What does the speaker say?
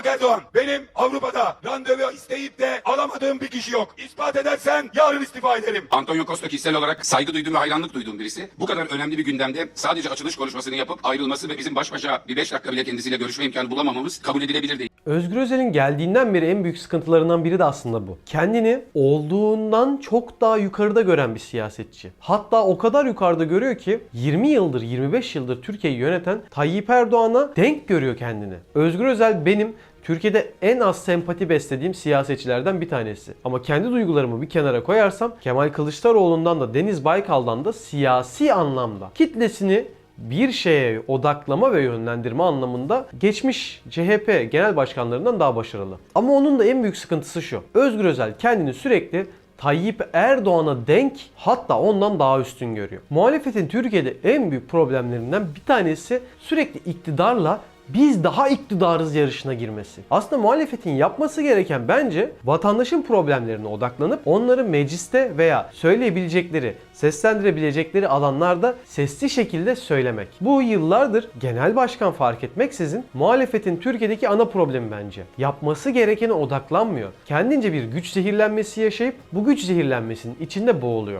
Bak Erdoğan benim Avrupa'da randevu isteyip de alamadığım bir kişi yok. İspat edersen yarın istifa ederim. Antonio Costa kişisel olarak saygı duyduğum ve hayranlık duyduğum birisi. Bu kadar önemli bir gündemde sadece açılış konuşmasını yapıp ayrılması ve bizim baş başa bir beş dakika bile kendisiyle görüşme imkanı bulamamamız kabul edilebilir değil. Özgür Özel'in geldiğinden beri en büyük sıkıntılarından biri de aslında bu. Kendini olduğundan çok daha yukarıda gören bir siyasetçi. Hatta o kadar yukarıda görüyor ki 20 yıldır 25 yıldır Türkiye'yi yöneten Tayyip Erdoğan'a denk görüyor kendini. Özgür Özel benim Türkiye'de en az sempati beslediğim siyasetçilerden bir tanesi. Ama kendi duygularımı bir kenara koyarsam Kemal Kılıçdaroğlu'ndan da Deniz Baykal'dan da siyasi anlamda kitlesini bir şeye odaklama ve yönlendirme anlamında geçmiş CHP genel başkanlarından daha başarılı. Ama onun da en büyük sıkıntısı şu. Özgür Özel kendini sürekli Tayyip Erdoğan'a denk hatta ondan daha üstün görüyor. Muhalefetin Türkiye'de en büyük problemlerinden bir tanesi sürekli iktidarla biz daha iktidarız yarışına girmesi. Aslında muhalefetin yapması gereken bence vatandaşın problemlerine odaklanıp onları mecliste veya söyleyebilecekleri, seslendirebilecekleri alanlarda sesli şekilde söylemek. Bu yıllardır genel başkan fark etmeksizin muhalefetin Türkiye'deki ana problemi bence. Yapması gerekene odaklanmıyor. Kendince bir güç zehirlenmesi yaşayıp bu güç zehirlenmesinin içinde boğuluyor.